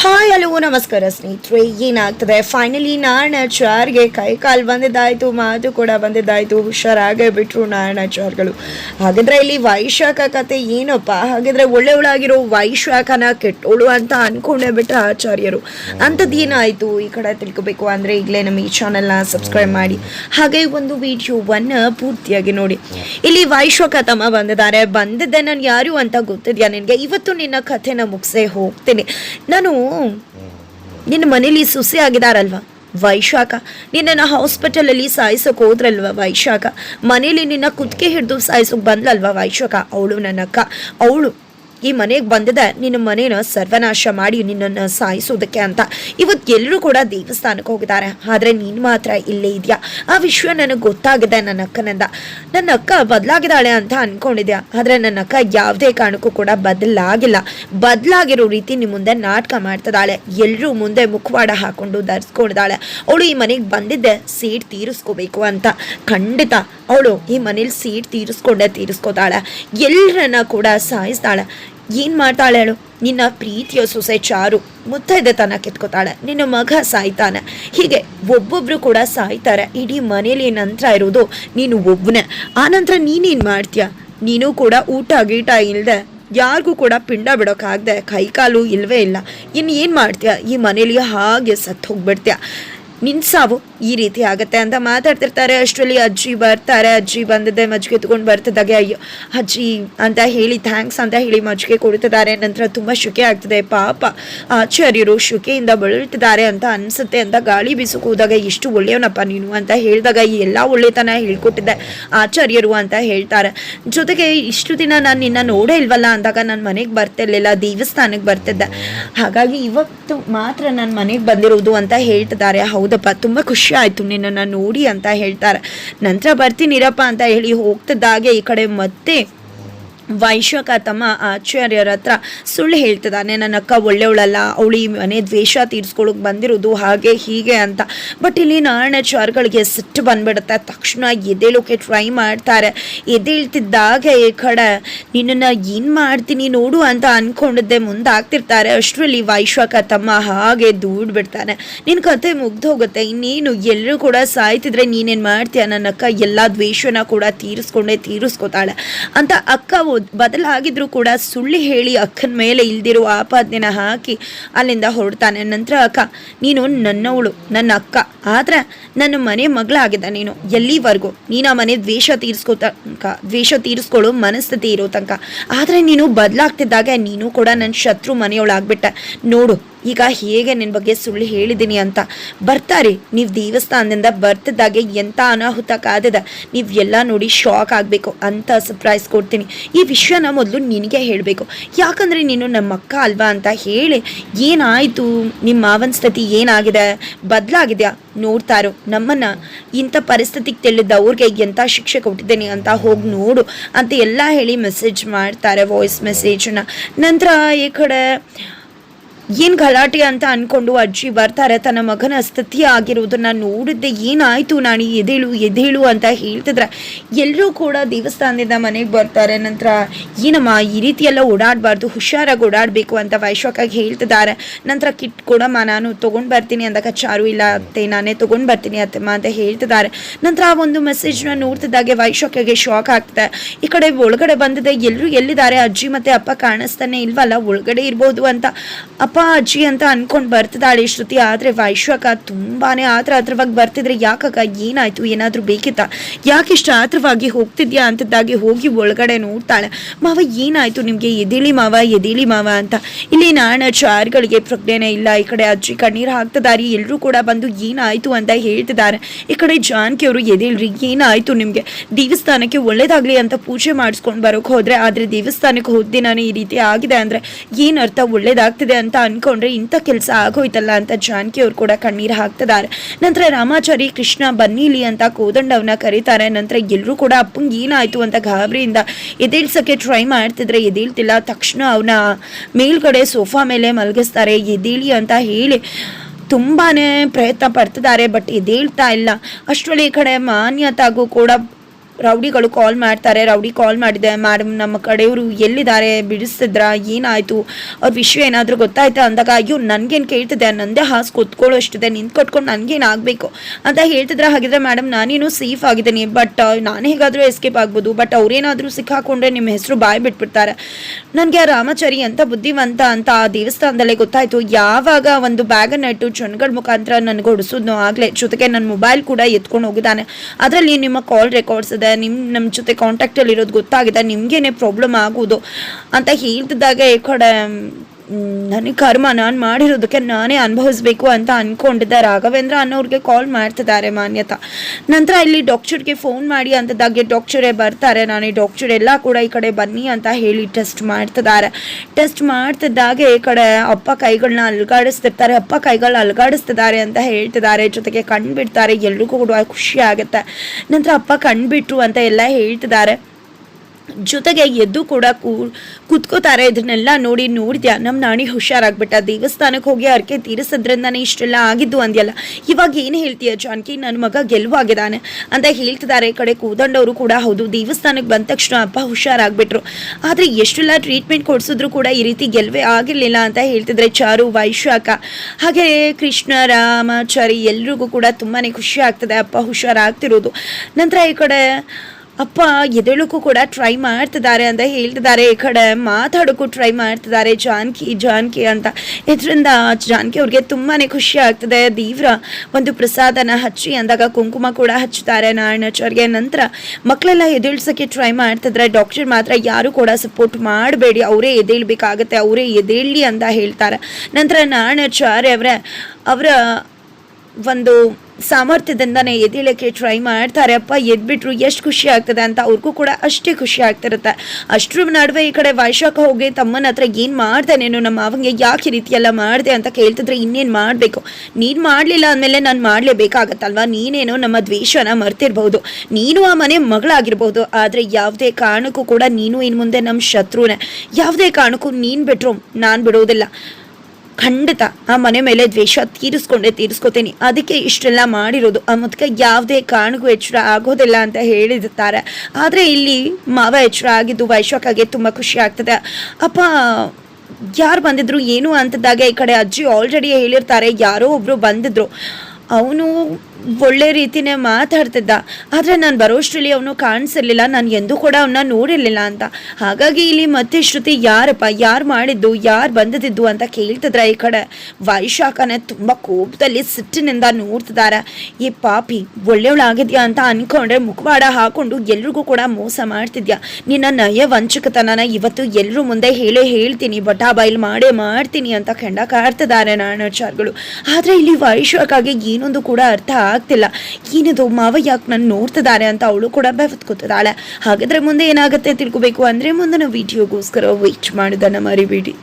Hi. Hi ನಮಸ್ಕಾರ ಸ್ನೇಹಿತರೆ, ಏನಾಗ್ತದೆ? ಫೈನಲಿ ನಾರಾಯಣಾಚಾರ್ಗೆ ಕೈ ಕಾಲು ಬಂದಿದ್ದಾಯ್ತು, ಮಾತು ಕೂಡ ಬಂದಿದ್ದಾಯ್ತು, ಹುಷಾರಾಗೇ ಬಿಟ್ರು ನಾರಾಯಣಾಚಾರ್ಗಳು ಹಾಗಿದ್ರೆ ಇಲ್ಲಿ ವೈಶಾಖ ಕತೆ ಏನಪ್ಪ? ಹಾಗಿದ್ರೆ ಒಳ್ಳೆಯವಳಾಗಿರೋ ವೈಶಾಖನ ಕೆಟ್ಟೋಳು ಅಂತ ಅನ್ಕೊಂಡೇ ಬಿಟ್ರೆ ಆಚಾರ್ಯರು. ಅಂಥದ್ದು ಏನಾಯ್ತು ಈ ಕಡೆ ತಿಳ್ಕೊಬೇಕು ಅಂದ್ರೆ ಈಗಲೇ ನಮ್ಮ ಈ ಚಾನೆಲ್ನ ಸಬ್ಸ್ಕ್ರೈಬ್ ಮಾಡಿ. ಹಾಗೆ ಒಂದು ವಿಡಿಯೋವನ್ನ ಪೂರ್ತಿಯಾಗಿ ನೋಡಿ. ಇಲ್ಲಿ ವೈಶಾಖ ತಮ್ಮ ಬಂದಿದ್ದಾರೆ. ಬಂದಿದ್ದೆ ನಾನು ಯಾರು ಅಂತ ಗೊತ್ತಿದ್ಯಾ ನಿನಗೆ? ಇವತ್ತು ನಿನ್ನ ಕಥೆನ ಮುಗಿಸೇ ಹೋಗ್ತೀನಿ. ನಾನು ನಿನ್ನ ಮನೇಲಿ ಸುಸಿ ಆಗಿದಾರಲ್ವಾ? ವೈಶಾಖ, ನಿನ್ನನ್ನು ಹಾಸ್ಪಿಟಲಲ್ಲಿ ಸಾಯಿಸೋಕೆ ಹೋದ್ರಲ್ವ ವೈಶಾಖ? ಮನೇಲಿ ನಿನ್ನ ಕುತ್ತಿಗೆ ಹಿಡಿದು ಸಾಯಿಸೋಕೆ ಬಂದ್ಲಲ್ವಾ ವೈಶಾಖ? ಅವಳು ನನ್ನಕ್ಕ. ಅವಳು ಈ ಮನೆಗೆ ಬಂದಿದೆ. ನಿನ್ನ ಮನೇನ ಸರ್ವನಾಶ ಮಾಡಿ ನಿನ್ನನ್ನು ಸಾಯಿಸೋದಕ್ಕೆ ಅಂತ. ಇವತ್ತು ಎಲ್ಲರೂ ಕೂಡ ದೇವಸ್ಥಾನಕ್ಕೆ ಹೋಗಿದ್ದಾರೆ. ಆದರೆ ನೀನು ಮಾತ್ರ ಇಲ್ಲೇ ಇದೆಯಾ? ಆ ವಿಷಯ ನನಗೆ ಗೊತ್ತಾಗಿದೆ ನನ್ನ ಅಕ್ಕನಿಂದ. ನನ್ನ ಅಕ್ಕ ಬದಲಾಗಿದ್ದಾಳೆ ಅಂತ ಅಂದ್ಕೊಂಡಿದ್ಯಾ ಆದರೆ ನನ್ನ ಅಕ್ಕ ಯಾವುದೇ ಕಾರಣಕ್ಕೂ ಕೂಡ ಬದಲಾಗಿಲ್ಲ. ಬದಲಾಗಿರೋ ರೀತಿ ನಿಮ್ಮ ಮುಂದೆ ನಾಟಕ ಮಾಡ್ತಿದ್ದಾಳೆ. ಎಲ್ಲರೂ ಮುಂದೆ ಮುಖವಾಡ ಹಾಕೊಂಡು ಧರಿಸ್ಕೊಂಡಿದ್ದಾಳೆ. ಅವಳು ಈ ಮನೆಗೆ ಬಂದಿದ್ದೆ, ಸೀಟ್ ತೀರಿಸ್ಕೋಬೇಕು ಅಂತ. ಖಂಡಿತ ಅವಳು ಈ ಮನೇಲಿ ಸೀಟ್ ತೀರಿಸ್ಕೊಂಡೆ ತೀರಿಸ್ಕೋತಾಳೆ. ಎಲ್ಲರನ್ನ ಕೂಡ ಸಾಯಿಸ್ತಾಳೆ. ಏನು ಮಾಡ್ತಾಳೆ ಹೇಳು? ನಿನ್ನ ಪ್ರೀತಿಯ ಸೊಸೆ ಚಾರು ಮುತ್ತೈದೆ ತನ ಕಿತ್ಕೋತಾಳೆ. ನಿನ್ನ ಮಗ ಸಾಯ್ತಾನೆ. ಹೀಗೆ ಒಬ್ಬೊಬ್ರು ಕೂಡ ಸಾಯ್ತಾರೆ. ಇಡೀ ಮನೇಲಿ ನಂತರ ಇರೋದು ನೀನು ಒಬ್ಬನೇ. ಆನಂತರ ನೀನೇನು ಮಾಡ್ತೀಯ? ನೀನು ಕೂಡ ಊಟ ಗೀಟ ಇಲ್ಲದೆ ಯಾರಿಗೂ ಕೂಡ ಪಿಂಡ ಬಿಡೋಕ್ಕಾಗದೆ ಕೈಕಾಲು ಇಲ್ಲವೇ ಇಲ್ಲ. ಇನ್ನು ಏನು ಮಾಡ್ತೀಯ? ಈ ಮನೇಲಿ ಹಾಗೆ ಸತ್ತು ಹೋಗ್ಬಿಡ್ತೀಯ ನಿನ್ ಸಾವು ಈ ರೀತಿ ಆಗುತ್ತೆ ಅಂತ ಮಾತಾಡ್ತಿರ್ತಾರೆ. ಅಷ್ಟರಲ್ಲಿ ಅಜ್ಜಿ ಬರ್ತಾರೆ. ಅಜ್ಜಿ ಬಂದದ್ದೆ ಮಜ್ಜಿಗೆ ತಗೊಂಡು ಬರ್ತದಾಗೆ. ಅಯ್ಯೋ, ಅಜ್ಜಿ ಅಂತ ಹೇಳಿ ಥ್ಯಾಂಕ್ಸ್ ಅಂತ ಹೇಳಿ ಮಜ್ಜಿಗೆ ಕೊಡ್ತಿದ್ದಾರೆ. ನಂತರ ತುಂಬ ಶುಕೆ ಆಗ್ತದೆ. ಪಾಪ ಆಚಾರ್ಯರು ಶುಕೆಯಿಂದ ಬಳಲ್ತಿದ್ದಾರೆ ಅಂತ ಅನ್ಸುತ್ತೆ ಅಂತ ಗಾಳಿ ಬಿಸುಕುವುದಾಗ ಇಷ್ಟು ಒಳ್ಳೆಯವನಪ್ಪ ನೀನು ಅಂತ ಹೇಳಿದಾಗ ಈ ಎಲ್ಲ ಒಳ್ಳೆತನ ಹೇಳ್ಕೊಟ್ಟಿದ್ದೆ ಆಚಾರ್ಯರು ಅಂತ ಹೇಳ್ತಾರೆ. ಜೊತೆಗೆ ಇಷ್ಟು ದಿನ ನಾನು ನಿನ್ನ ನೋಡೇ ಇಲ್ವಲ್ಲ ಅಂದಾಗ ನಾನು ಮನೆಗೆ ಬರ್ತಿರ್ಲಿಲ್ಲ ದೇವಸ್ಥಾನಕ್ಕೆ ಬರ್ತಿದ್ದೆ. ಹಾಗಾಗಿ ಇವತ್ತು ಮಾತ್ರ ನಾನು ಮನೆಗೆ ಬಂದಿರೋದು ಅಂತ ಹೇಳ್ತಿದ್ದಾರೆ. ಹೌದಪ್ಪ, ತುಂಬ ಖುಷಿ ಆಯಿತು ನಿನ್ನನ್ನು ನೋಡಿ ಅಂತ ಹೇಳ್ತಾರೆ. ನಂತರ ಬರ್ತೀನಿರಪ್ಪ ಅಂತ ಹೇಳಿ ಹೋಗ್ತಿದ್ದಾಗೆ ಈ ಕಡೆ ಮತ್ತೆ ವೈಶ್ವಕ ತಮ್ಮ ಆಚಾರ್ಯರ ಹತ್ರ ಸುಳ್ಳು ಹೇಳ್ತಿದ್ದಾನೆ, ನನ್ನ ಅಕ್ಕ ಒಳ್ಳೆಯವಳಲ್ಲ, ಅವಳು ಮನೆ ದ್ವೇಷ ತೀರಿಸ್ಕೊಳಕ್ ಬಂದಿರೋದು ಹಾಗೆ ಹೀಗೆ ಅಂತ. ಬಟ್ ಇಲ್ಲಿ ನಾರಾಯಣಾಚಾರ್ಗಳಿಗೆ ಸಿಟ್ಟು ಬಂದ್ಬಿಡುತ್ತೆ. ತಕ್ಷಣ ಎದ್ದೇಳೋಕೆ ಟ್ರೈ ಮಾಡ್ತಾರೆ. ಎದೇಳ್ತಿದ್ದಾಗ ಈ ಕಡೆ, ನಿನ್ನನ್ನು ಏನು ಮಾಡ್ತೀನಿ ನೋಡು ಅಂತ ಅಂದ್ಕೊಂಡಿದ್ದೆ ಮುಂದಾಗ್ತಿರ್ತಾರೆ. ಅಷ್ಟರಲ್ಲಿ ವೈಶಾಖ ತಮ್ಮ ಹಾಗೆ ದೂಡ್ ಬಿಡ್ತಾನೆ ನಿನ್ನ ಕತೆ ಮುಗ್ದೋಗುತ್ತೆ. ಇನ್ನೇನು ಎಲ್ಲರೂ ಕೂಡ ಸಾಯ್ತಿದ್ರೆ ನೀನೇನು ಮಾಡ್ತೀಯ? ನನ್ನ ಅಕ್ಕ ಎಲ್ಲ ದ್ವೇಷನ ಕೂಡ ತೀರಿಸ್ಕೊಂಡೇ, ತೀರಿಸ್ಕೊತಾಳೆ ಅಂತ ಅಕ್ಕ ಬದಲಾಗಿದ್ರು ಕೂಡ ಸುಳ್ಳು ಹೇಳಿ ಅಕ್ಕನ ಮೇಲೆ ಇಲ್ದಿರೋ ಆಪಾದನೆನ ಹಾಕಿ ಅಲ್ಲಿಂದ ಹೊರಡ್ತಾನೆ. ನಂತರ ಅಕ್ಕ, ನೀನು ನನ್ನವಳು, ನನ್ನ ಅಕ್ಕ. ಆದ್ರೆ ನನ್ನ ಮನೆ ಮಗಳಾಗಿದ್ದ ನೀನು. ಎಲ್ಲಿವರೆಗೂ? ನೀನು ಆ ಮನೆ ದ್ವೇಷ ತೀರಿಸ್ಕೋ ತನಕ, ದ್ವೇಷ ತೀರಿಸ್ಕೊಳ್ಳೋ ಮನಸ್ಥಿತಿ ಇರೋ ತನಕ. ಆದರೆ ನೀನು ಬದಲಾಗ್ತಿದ್ದಾಗ ನೀನು ಕೂಡ ನನ್ನ ಶತ್ರು ಮನೆಯೊಳಾಗ್ಬಿಟ್ಟೆ. ನೋಡು ಈಗ ಹೇಗೆ ನಿನ್ನ ಬಗ್ಗೆ ಸುಳ್ಳು ಹೇಳಿದ್ದೀನಿ ಅಂತ? ಬರ್ತಾರೆ, ನೀವು ದೇವಸ್ಥಾನದಿಂದ ಬರ್ತಿದ್ದಾಗೆ ಎಂಥ ಅನಾಹುತ ಕಾದದ? ನೀವು ಎಲ್ಲ ನೋಡಿ ಶಾಕ್ ಆಗಬೇಕು, ಅಂತ ಸರ್ಪ್ರೈಸ್ ಕೊಡ್ತೀನಿ. ಈ ವಿಷಯನ ಮೊದಲು ನಿನಗೆ ಹೇಳಬೇಕು. ಯಾಕಂದರೆ ನೀನು ನಮ್ಮ ಅಕ್ಕ ಅಲ್ವಾ ಅಂತ ಹೇಳಿ, ಏನಾಯಿತು? ನಿಮ್ಮ ಮಾವನ ಸ್ಥಿತಿ ಏನಾಗಿದೆ? ಬದಲಾಗಿದೆಯಾ? ನೋಡ್ತಾರೋ ನಮ್ಮನ್ನು ಇಂಥ ಪರಿಸ್ಥಿತಿಗೆ ತಿಳಿದ ಅವ್ರಿಗೆ ಎಂಥ ಶಿಕ್ಷೆ ಕೊಟ್ಟಿದ್ದೀನಿ ಅಂತ ಹೋಗಿ ನೋಡು ಅಂತ ಎಲ್ಲ ಹೇಳಿ ಮೆಸೇಜ್ ಮಾಡ್ತಾರೆ ವಾಯ್ಸ್ ಮೆಸೇಜನ್ನ ನಂತರ ಈ ಕಡೆ ಏನು ಗಲಾಟೆ ಅಂತ ಅನ್ಕೊಂಡು ಅಜ್ಜಿ ಬರ್ತಾರೆ. ತನ್ನ ಮಗನ ಸ್ಥಿತಿ ಆಗಿರುವುದನ್ನ ನೋಡಿದ್ದೆ. ಏನಾಯ್ತು ನಾನು ಎದೇಳು ಎದೇಳು ಅಂತ ಹೇಳ್ತಿದ್ರೆ ಎಲ್ಲರೂ ಕೂಡ ದೇವಸ್ಥಾನದಿಂದ ಮನೆಗೆ ಬರ್ತಾರೆ. ನಂತರ, ಏನಮ್ಮ, ಈ ರೀತಿ ಎಲ್ಲ ಓಡಾಡಬಾರ್ದು, ಹುಷಾರಾಗಿ ಓಡಾಡಬೇಕು ಅಂತ ವೈಶ್ವಕಾಗಿ ಹೇಳ್ತಿದ್ದಾರೆ. ನಂತರ, ಕಿಟ್ ಕೊಡಮ್ಮ, ನಾನು ತೊಗೊಂಡು ಬರ್ತೀನಿ ಅಂದಾಗ ಚಾರು ಇಲ್ಲ ಅತ್ತೆ, ನಾನೇ ತೊಗೊಂಡು ಬರ್ತೀನಿ ಅತ್ತಮ್ಮ ಅಂತ ಹೇಳ್ತಿದ್ದಾರೆ. ನಂತರ ಆ ಒಂದು ಮೆಸೇಜ್ನ ನೋಡ್ತಿದ್ದಾಗೆ ವೈಶ್ವಕಾಗೆ ಶಾಕ್ ಆಗ್ತದೆ. ಈ ಕಡೆ ಒಳಗಡೆ ಬಂದಿದೆ ಎಲ್ಲರೂ ಎಲ್ಲಿದ್ದಾರೆ? ಅಜ್ಜಿ ಮತ್ತೆ ಅಪ್ಪ ಕಾಣಿಸ್ತಾನೆ ಇಲ್ವಲ್ಲ? ಒಳಗಡೆ ಇರ್ಬೋದು ಅಂತ ಅಪ್ಪ ಅಜ್ಜಿ ಅಂತ ಅನ್ಕೊಂಡು ಬರ್ತಿದ್ದಾಳೆ ಶ್ರುತಿ. ಆದರೆ ವೈಶ್ವಕ ತುಂಬಾನೇ ಆತರ ಆತ್ರವಾಗಿ ಬರ್ತಿದ್ರೆ ಯಾಕಕ್ಕ? ಏನಾಯ್ತು? ಏನಾದರೂ ಬೇಕಿತ್ತ? ಯಾಕಿಷ್ಟು ಆತ್ರವಾಗಿ ಹೋಗ್ತಿದ್ಯಾ ಅಂತದ್ದಾಗಿ ಹೋಗಿ ಒಳಗಡೆ ನೋಡ್ತಾಳೆ. ಮಾವ, ಏನಾಯ್ತು ನಿಮಗೆ? ಎದಿಳಿ ಮಾವ ಎದಿಳಿ ಮಾವ ಅಂತ. ಇಲ್ಲಿ ನಾಣ ಚಾರ್ಗಳಿಗೆ ಪ್ರಜ್ಞೆನೇ ಇಲ್ಲ. ಈ ಕಡೆ ಅಜ್ಜಿ ಕಣ್ಣೀರು ಹಾಕ್ತಿದ್ದಾರೆ. ಎಲ್ಲರೂ ಕೂಡ ಬಂದು ಏನಾಯ್ತು ಅಂತ ಹೇಳ್ತಿದ್ದಾರೆ. ಈ ಕಡೆ ಜಾನಕಿ ಅವರು ರೀ ಏನಾಯ್ತು ನಿಮಗೆ? ದೇವಸ್ಥಾನಕ್ಕೆ ಒಳ್ಳೇದಾಗ್ಲಿ ಅಂತ ಪೂಜೆ ಮಾಡಿಸ್ಕೊಂಡು ಬರೋಕೆ ಹೋದ್ರೆ ಆದ್ರೆ ದೇವಸ್ಥಾನಕ್ಕೆ ಹೋದ ಈ ರೀತಿ ಆಗಿದೆ ಅಂದ್ರೆ ಏನರ್ಥ ಒಳ್ಳೇದಾಗ್ತಿದೆ ಅಂತ ಅನ್ಕೊಂಡ್ರೆ ಇಂಥ ಕೆಲಸ ಆಗೋಯ್ತಲ್ಲ ಅಂತ ಜಾನಕಿ ಅವ್ರು ಕೂಡ ಕಣ್ಣೀರು ಹಾಕ್ತಿದ್ದಾರೆ ನಂತರ ರಾಮಾಚಾರಿ ಕೃಷ್ಣ ಬನ್ನಿಲಿ ಅಂತ ಕೋದಂಡವನ್ನ ಕರೀತಾರೆ. ನಂತರ ಎಲ್ಲರೂ ಕೂಡ ಅಪ್ಪಂಗೆ ಏನಾಯ್ತು ಅಂತ ಗಾಬರಿಯಿಂದ ಎದೇಳ್ಸೋಕ್ಕೆ ಟ್ರೈ ಮಾಡ್ತಿದ್ರೆ ಎದೇಳ್ತಿಲ್ಲ ತಕ್ಷಣ ಅವನ ಮೇಲ್ಗಡೆ ಸೋಫಾ ಮೇಲೆ ಮಲಗಿಸ್ತಾರೆ. ಎದೇಳಿ ಅಂತ ಹೇಳಿ ತುಂಬಾ ಪ್ರಯತ್ನ ಪಡ್ತಿದ್ದಾರೆ ಬಟ್ ಎದೇಳ್ತಾ ಇಲ್ಲ. ಅಷ್ಟರಲ್ಲಿ ಈ ಕಡೆ ಮಾನ್ಯತಾಗೂ ಕೂಡ ರೌಡಿಗಳು ಕಾಲ್ ಮಾಡ್ತಾರೆ, ರೌಡಿ ಕಾಲ್ ಮಾಡಿದೆ. ಮ್ಯಾಡಮ್ ನಮ್ಮ ಕಡೆಯವರು ಎಲ್ಲಿದ್ದಾರೆ? ಬಿಡಿಸ್ತಿದ್ರ ಏನಾಯಿತು? ಅವ್ರ ವಿಷಯ ಏನಾದರೂ ಗೊತ್ತಾಯ್ತು? ಅಂದಾಗ, ಅಯ್ಯೋ, ನನಗೇನು ಕೇಳ್ತಿದ್ದೆ ನಂದೇ ಹಾಸು ಕೊತ್ಕೊಳ್ಳೋ ಅಷ್ಟಿದೆ ನಿಂತು ಕಟ್ಕೊಂಡು ನನಗೇನು ಆಗಬೇಕು? ಅಂತ ಹೇಳ್ತಿದ್ರೆ. ಹಾಗಿದ್ರೆ ಮೇಡಮ್ ನಾನೇನು ಸೇಫ್ ಆಗಿದ್ದೀನಿ. ಬಟ್ ನಾನು ಹೇಗಾದರೂ ಎಸ್ಕೇಪ್ ಆಗ್ಬೋದು. ಬಟ್ ಅವ್ರೇನಾದರೂ ಸಿಕ್ಕಾಕೊಂಡ್ರೆ ನಿಮ್ಮ ಹೆಸರು ಬಾಯಿ ಬಿಟ್ಬಿಡ್ತಾರೆ. ನನಗೆ ಆ ರಾಮಾಚಾರಿ ಅಂತ ಬುದ್ಧಿವಂತ ಅಂತ ಆ ದೇವಸ್ಥಾನದಲ್ಲೇ ಗೊತ್ತಾಯಿತು. ಯಾವಾಗ ಒಂದು ಬ್ಯಾಗನ್ನು ಇಟ್ಟು ಜನಗಳ ಮುಖಾಂತರ ನನಗೆ ಹೊಡಿಸೋದ್ನೋ ಆಗಲೇ, ಜೊತೆಗೆ ನನ್ನ ಮೊಬೈಲ್ ಕೂಡ ಎತ್ಕೊಂಡು ಹೋಗಿದ್ದಾನೆ. ಅದರಲ್ಲಿ ನಿಮ್ಮ ಕಾಲ್ ರೆಕಾರ್ಡ್ಸ್ ಇದೆ. ನಿಮ್ಮ ನಮ್ಮ ಜೊತೆ ಕಾಂಟ್ಯಾಕ್ಟಲ್ಲಿರೋದು ಗೊತ್ತಾಗಿದೆ ನಿಮಗೇನೆ ಪ್ರಾಬ್ಲಮ್ ಆಗೋದು ಅಂತ ಹೇಳ್ತಿದ್ದಾಗ ಈ ಕಡೆ ನನಗೆ ಕರ್ಮ, ನಾನು ಮಾಡಿರೋದಕ್ಕೆ ನಾನೇ ಅನುಭವಿಸ್ಬೇಕು ಅಂತ ಅಂದ್ಕೊಂಡಿದ್ದೆ ರಾಘವೇಂದ್ರ ಅನ್ನೋರಿಗೆ ಕಾಲ್ ಮಾಡ್ತಿದ್ದಾರೆ ಮಾನ್ಯತಾ. ನಂತರ ಇಲ್ಲಿ ಡಾಕ್ಟರ್ಗೆ ಫೋನ್ ಮಾಡಿ ಅಂತದಾಗೆ ಡಾಕ್ಟರೇ ಬರ್ತಾರೆ, ನಾನು ಡಾಕ್ಟರ್ ಎಲ್ಲ ಕೂಡ ಈ ಕಡೆ ಬನ್ನಿ ಅಂತ ಹೇಳಿ ಟೆಸ್ಟ್ ಮಾಡ್ತಿದ್ದಾರೆ. ಟೆಸ್ಟ್ ಮಾಡ್ತಿದ್ದಾಗೆ ಈ ಕಡೆ ಅಪ್ಪ ಕೈಗಳನ್ನ ಅಲ್ಗಾಡಿಸ್ತಿರ್ತಾರೆ. ಅಪ್ಪ ಕೈಗಳನ್ನ ಅಲ್ಗಾಡಿಸ್ತಿದ್ದಾರೆ ಅಂತ ಹೇಳ್ತಿದ್ದಾರೆ. ಜೊತೆಗೆ ಕಣ್ಬಿಡ್ತಾರೆ ಎಲ್ರಿಗೂ ಕೂಡ ಖುಷಿ ಆಗುತ್ತೆ. ನಂತರ ಅಪ್ಪ ಕಣ್ಬಿಟ್ರು ಅಂತ ಎಲ್ಲ ಹೇಳ್ತಿದ್ದಾರೆ. ಜೊತೆಗೆ ಎದ್ದು ಕೂಡ ಕುತ್ಕೋತಾರೆ. ಇದನ್ನೆಲ್ಲ ನೋಡಿ ನೋಡಿದ್ಯಾ? ನಮ್ಮ ನಾಣಿ ಹುಷಾರಾಗ್ಬಿಟ್ಟ. ದೇವಸ್ಥಾನಕ್ಕೆ ಹೋಗಿ ಅರ್ಕೆ ತೀರಿಸೋದ್ರಿಂದಾನೇ ಇಷ್ಟೆಲ್ಲ ಆಗಿದ್ದು ಅಂದ್ಯಲ್ಲ. ಇವಾಗ ಏನು ಹೇಳ್ತೀಯ ಜಾನಕಿ? ನನ್ನ ಮಗ ಗೆಲುವಾಗಿದ್ದಾನೆ ಅಂತ ಹೇಳ್ತಿದ್ದಾರೆ. ಕಡೆ ಕೂದಂಡವರು ಕೂಡ ಹೌದು. ದೇವಸ್ಥಾನಕ್ಕೆ ಬಂದ ತಕ್ಷಣ ಅಪ್ಪ ಹುಷಾರಾಗ್ಬಿಟ್ರು. ಆದರೆ ಎಷ್ಟೆಲ್ಲ ಟ್ರೀಟ್ಮೆಂಟ್ ಕೊಡಿಸಿದ್ರು ಕೂಡ ಈ ರೀತಿ ಗೆಲುವೆ ಆಗಿರಲಿಲ್ಲ ಅಂತ ಹೇಳ್ತಿದ್ರೆ ಚಾರು, ವೈಶಾಖ, ಹಾಗೆ ಕೃಷ್ಣ ರಾಮಾಚಾರಿ ಎಲ್ರಿಗೂ ಕೂಡ ತುಂಬಾ ಖುಷಿ ಆಗ್ತದೆ. ಅಪ್ಪ ಹುಷಾರಾಗ್ತಿರೋದು. ನಂತರ ಈ ಕಡೆ ಅಪ್ಪ ಎದಳಕ್ಕೂ ಕೂಡ ಟ್ರೈ ಮಾಡ್ತಿದ್ದಾರೆ ಅಂತ ಹೇಳ್ತಿದ್ದಾರೆ. ಈ ಕಡೆ ಮಾತಾಡೋಕ್ಕೂ ಟ್ರೈ ಮಾಡ್ತಿದ್ದಾರೆ. ಜಾನ್ಕಿ ಜಾನ್ಕಿ ಅಂತ. ಇದರಿಂದ ಜಾನ್ಕಿ ಅವ್ರಿಗೆ ತುಂಬಾ ಖುಷಿ ಆಗ್ತದೆ. ದೇವ್ರ ಒಂದು ಪ್ರಸಾದನ ಹಚ್ಚಿ ಅಂದಾಗ ಕುಂಕುಮ ಕೂಡ ಹಚ್ಚುತ್ತಾರೆ ನಾರಾಯಣಾಚಾರ್ಯ. ನಂತರ ಮಕ್ಕಳೆಲ್ಲ ಎದೇಳ್ಸೋಕ್ಕೆ ಟ್ರೈ ಮಾಡ್ತಿದ್ರೆ ಡಾಕ್ಟರ್ ಮಾತ್ರ ಯಾರು ಕೂಡ ಸಪೋರ್ಟ್ ಮಾಡಬೇಡಿ. ಅವರೇ ಎದೇಳ್ಬೇಕಾಗತ್ತೆ ಅವರೇ ಎದೇಳಿ ಅಂತ ಹೇಳ್ತಾರೆ. ನಂತರ ನಾರಾಯಣಾಚಾರ್ಯ ಅವರ ಅವರ ಒಂದು ಸಾಮರ್ಥ್ಯದಿಂದನೇ ಎದ್ದೇಳಕ್ಕೆ ಟ್ರೈ ಮಾಡ್ತಾರೆ. ಅಪ್ಪ, ಎದ್ಬಿಟ್ರು ಎಷ್ಟು ಖುಷಿ ಆಗ್ತದೆ ಅಂತ ಅವ್ರಿಗೂ ಕೂಡ ಅಷ್ಟೇ ಖುಷಿ ಆಗ್ತಿರುತ್ತೆ. ಅಷ್ಟ್ರ ನಡುವೆ ಈ ಕಡೆ ವೈಶಾಖ ಹೋಗಿ ತಮ್ಮನ ಹತ್ರ ಏನು ಮಾಡ್ದೆ ನೀನು? ನಮ್ಮ ಮಾವಂಗೆ ಯಾಕೆ ಈ ರೀತಿ ಎಲ್ಲ ಮಾಡಿದೆ ಅಂತ ಕೇಳ್ತಿದ್ರೆ ಇನ್ನೇನು ಮಾಡಬೇಕು? ನೀನು ಮಾಡಲಿಲ್ಲ ಅಂದಮೇಲೆ ನಾನು ಮಾಡಲೇಬೇಕಾಗತ್ತಲ್ವ? ನೀನೇನೋ ನಮ್ಮ ದ್ವೇಷನ ಮರ್ತಿರ್ಬೋದು. ನೀನು ಆ ಮನೆ ಮಗಳಾಗಿರ್ಬೋದು. ಆದರೆ ಯಾವುದೇ ಕಾರಣಕ್ಕೂ ಕೂಡ ನೀನು ಇನ್ನು ಮುಂದೆ ನಮ್ಮ ಶತ್ರುನೇ. ಯಾವುದೇ ಕಾರಣಕ್ಕೂ ನೀನು ಬಿಟ್ಟರು ನಾನು ಬಿಡೋದಿಲ್ಲ. ಖಂಡಿತ ಆ ಮನೆ ಮೇಲೆ ದ್ವೇಷ ತೀರಿಸ್ಕೊಂಡೆ, ತೀರಿಸ್ಕೊತೀನಿ. ಅದಕ್ಕೆ ಇಷ್ಟೆಲ್ಲ ಮಾಡಿರೋದು. ಆ ಮುದ್ಕ ಯಾವುದೇ ಕಾರಣಕ್ಕೂ ಎಚ್ಚರ ಆಗೋದಿಲ್ಲ ಅಂತ ಹೇಳಿರ್ತಾರೆ ಆದರೆ ಇಲ್ಲಿ ಮಾವ ಎಚ್ಚರ ಆಗಿದ್ದು ವೈಶಾಖಗೆ ತುಂಬ ಖುಷಿ ಆಗ್ತದೆ. ಅಪ್ಪ, ಯಾರು ಬಂದಿದ್ರು, ಏನು ಅಂತದಾಗ ಈ ಕಡೆ ಅಜ್ಜಿ ಆಲ್ರೆಡಿ ಹೇಳಿರ್ತಾರೆ. ಯಾರೋ ಒಬ್ರು ಬಂದಿದ್ರು. ಅವನು ಒಳ್ಳೆ ರೀತಿನೇ ಮಾತಾಡ್ತಿದ್ದ. ಆದರೆ ನಾನು ಬರೋಷ್ಟರಲ್ಲಿ ಅವನು ಕಾಣಿಸಿರ್ಲಿಲ್ಲ. ನಾನು ಎಂದೂ ಕೂಡ ಅವನ್ನ ನೋಡಿರಲಿಲ್ಲ ಅಂತ. ಹಾಗಾಗಿ ಇಲ್ಲಿ ಮತ್ತೆ ಶ್ರುತಿ ಯಾರಪ್ಪ? ಯಾರು ಮಾಡಿದ್ದು? ಯಾರು ಬಂದದಿದ್ದು ಅಂತ ಕೇಳ್ತಿದ್ರ ಈ ಕಡೆ. ವೈಶಾಖನೇ ತುಂಬ ಕೋಪದಲ್ಲಿ ಸಿಟ್ಟಿನಿಂದ ನೋಡ್ತಿದ್ದಾರೆ ಈ ಪಾಪಿ ಒಳ್ಳೆಯವಳಾಗಿದ್ಯಾ ಅಂತ ಅನ್ಕೊಂಡ್ರೆ ಮುಖವಾಡ ಹಾಕೊಂಡು ಎಲ್ರಿಗೂ ಕೂಡ ಮೋಸ ಮಾಡ್ತಿದ್ಯಾ? ನಿನ್ನ ನಯ ವಂಚಕತನನ ಇವತ್ತು ಎಲ್ಲರೂ ಮುಂದೆ ಹೇಳೇ ಹೇಳ್ತೀನಿ. ಬಟಾ ಬೈಲ್ ಮಾಡೇ ಮಾಡ್ತೀನಿ ಅಂತ ಕೆಂಡ ಕಾಡ್ತಿದ್ದಾರೆ ನಾರಾಯಣಾಚಾರ್ಯಗಳು ಆದರೆ ಇಲ್ಲಿ ವೈಶಾಖಾಗೆ ಏನೊಂದು ಕೂಡ ಅರ್ಥ ಆಗ್ತಿಲ್ಲ. ಏನಿದು ಮಾವ ಯಾಕೆ ನಾನು ನೋಡ್ತಿದ್ದಾರೆ ಅಂತ ಅವಳು ಕೂಡ ಬೆವತ್ಕೋತಿದ್ದಾಳೆ. ಹಾಗಾದ್ರೆ ಮುಂದೆ ಏನಾಗುತ್ತೆ ತಿಳ್ಕೊಬೇಕು ಅಂದರೆ ಮುಂದಿನ ವಿಡಿಯೋಗೋಸ್ಕರ ವೆಯ್ಟ್ ಮಾಡೋದನ್ನು ಮರಿಬೇಡಿ